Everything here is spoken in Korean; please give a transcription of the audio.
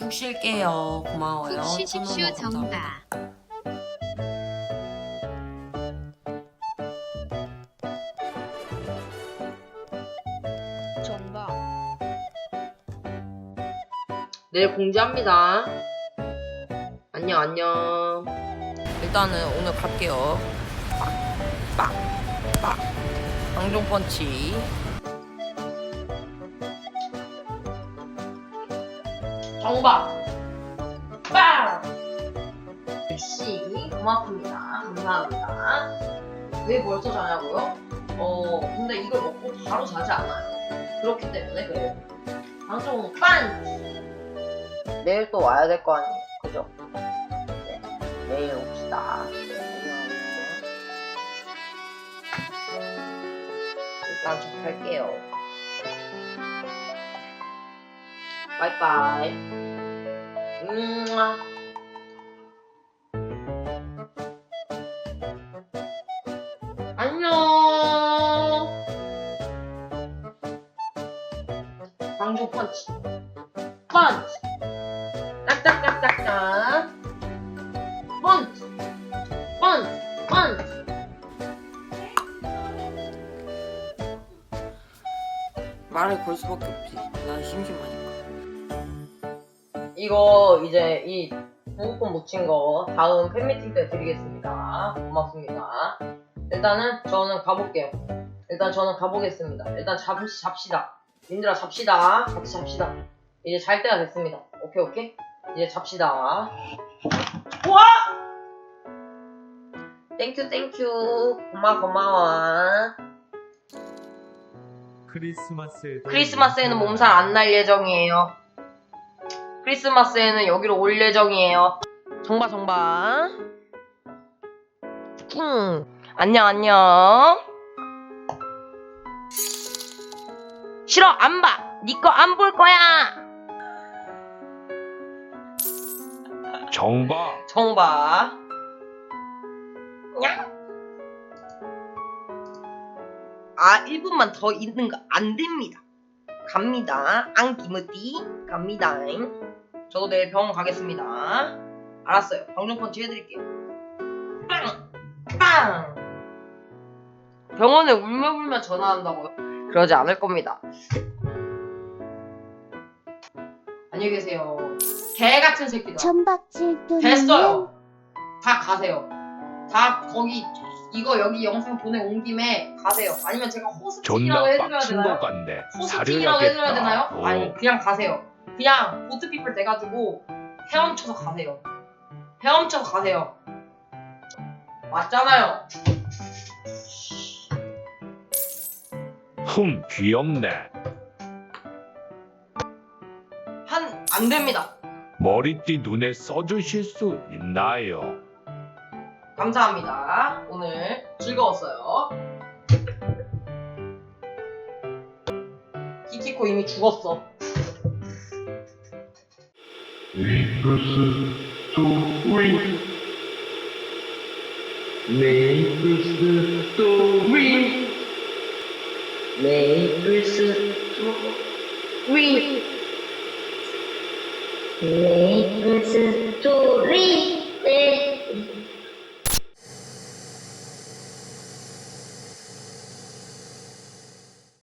푹 쉴게요. 고마워요. 푹 쉬십시오. 정바. 정바. 내일 공지합니다. 안녕, 안녕. 일단은 오늘 갈게요. 빡, 빡, 빡. 방종 펀치. 정박! 빵! 역시, 고맙습니다. 감사합니다. 왜 벌써 자냐고요? 어, 근데 이걸 먹고 바로 자지 않아요. 그렇기 때문에 그래요. 방송 빵! 내일 또 와야 될 거 아니에요. 그죠? 네. 내일 옵시다. 일단 좀 할게요. 바이바이. 음. 안녕. 방종 펀치. 펀치. 딱딱딱딱딱. 펀치. 펀치. 펀치. 말을 걸 수밖에 없지. 난 심심하니까. 이거 이제 이 부부권 묻힌 거 다음 팬미팅 때 드리겠습니다. 고맙습니다. 일단은 저는 가볼게요. 일단 저는 가보겠습니다. 일단 잠시 잡시다. 님들아 잡시다. 같이 잡시다. 이제 잘 때가 됐습니다. 오케이 오케이. 이제 잡시다. 와! 땡큐 땡큐. 고마 고마워. 크리스마스에도 크리스마스에는 몸살 안 날 예정이에요. 크리스마스에는 여기로 올 예정이에요. 정바 정바. 킹. 안녕 안녕. 싫어 안 봐. 니거 안 볼 거야. 정바 정바. 냥. 아 1분만 더 있는 거 안 됩니다. 갑니다. 앙기무띠 갑니다. 저도 내일 병원 가겠습니다. 알았어요. 방정펀치 해드릴게요. 빵! 빵! 병원에 울며불며 전화한다고요? 그러지 않을 겁니다. 안녕히 계세요. 개 같은 새끼들. 천박질도 됐어요. 다 가세요. 다 거기 이거 여기 영상 보내 온 김에 가세요. 아니면 제가 호스팅이라고 해드려야 빡친 되나요? 같네 호스팅이라고 해드려야 되나요? 어. 아니 그냥 가세요. 그냥 보트피플 돼가지고 헤엄쳐서 가세요. 헤엄쳐서 가세요. 맞잖아요. 흠 귀엽네 한 안 됩니다. 머리띠 눈에 써주실 수 있나요? 감사합니다. 오늘 즐거웠어요. 키키코 이미 죽었어. 네이플스 또 윈. 네이플스 또 윈.